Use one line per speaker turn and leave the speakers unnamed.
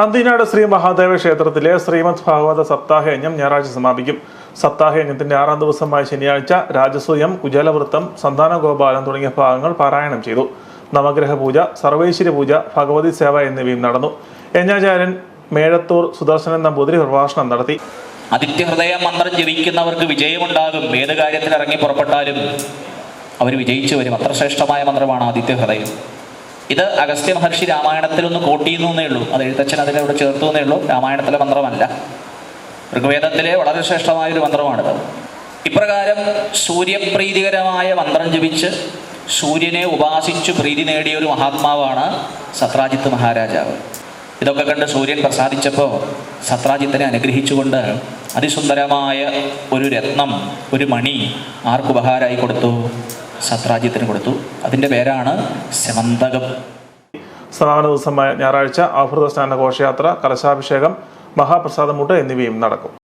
അന്തിനാട് ശ്രീ മഹാദേവ ക്ഷേത്രത്തിലെ ശ്രീമദ് ഭാഗവത സപ്താഹയജ്ഞം ഞായറാഴ്ച സമാപിക്കും. സപ്താഹയജ്ഞത്തിന്റെ ആറാം ദിവസമായ ശനിയാഴ്ച രാജസൂയം കുജലവൃത്തം സന്താനഗോപാലം തുടങ്ങിയ ഭാഗങ്ങൾ പാരായണം ചെയ്തു. നവഗ്രഹ പൂജ സർവൈശ്വര്യ പൂജ ഭഗവതി സേവ എന്നിവയും നടന്നു. യജ്ഞാചാര്യൻ മേഴത്തൂർ സുദർശനൻ നമ്പൂതിരി പ്രഭാഷണം നടത്തി.
ആദിത്യഹൃദയ മന്ത്രം ജപിക്കുന്നവർക്ക് വിജയമുണ്ടാകും. ഏത് കാര്യത്തിൽ ഇറങ്ങി പുറപ്പെട്ടാലും അവർ വിജയിച്ചു വരും. അത്ര ശ്രേഷ്ഠമായ മന്ത്രമാണ് ആദിത്യഹൃദയം. ഇത് അഗസ്ത്യ മഹർഷി രാമായണത്തിൽ ഒന്ന് കോട്ട് എന്നേ ഉള്ളൂ. അത് എഴുത്തച്ഛൻ അതിലൂടെ ചേർത്തു എന്നേ ഉള്ളൂ. രാമായണത്തിലെ മന്ത്രമല്ല. ഋഗ്വേദത്തിലെ വളരെ ശ്രേഷ്ഠമായ ഒരു മന്ത്രമാണിത്. ഇപ്രകാരം സൂര്യപ്രീതികരമായ മന്ത്രം ജപിച്ച് സൂര്യനെ ഉപാസിച്ചു പ്രീതി നേടിയ ഒരു മഹാത്മാവാണ് സത്രാജിത്ത് മഹാരാജാവ്. ഇതൊക്കെ കണ്ട് സൂര്യൻ പ്രസാദിച്ചപ്പോൾ സത്രാജിത്തിനെ അനുഗ്രഹിച്ചുകൊണ്ട് അതിസുന്ദരമായ ഒരു രത്നം ഒരു മണി ആർക്ക് ഉപഹാരമായി കൊടുത്തു. സത്രാജിത്തിന് കൊടുത്തു. അതിന്റെ പേരാണ് സമന്തകം
സമാപന ദിവസമായ ഞായറാഴ്ച ആഭൃത സ്നാന ഘോഷയാത്ര കലശാഭിഷേകം മഹാപ്രസാദമുട്ട് എന്നിവയും നടക്കും.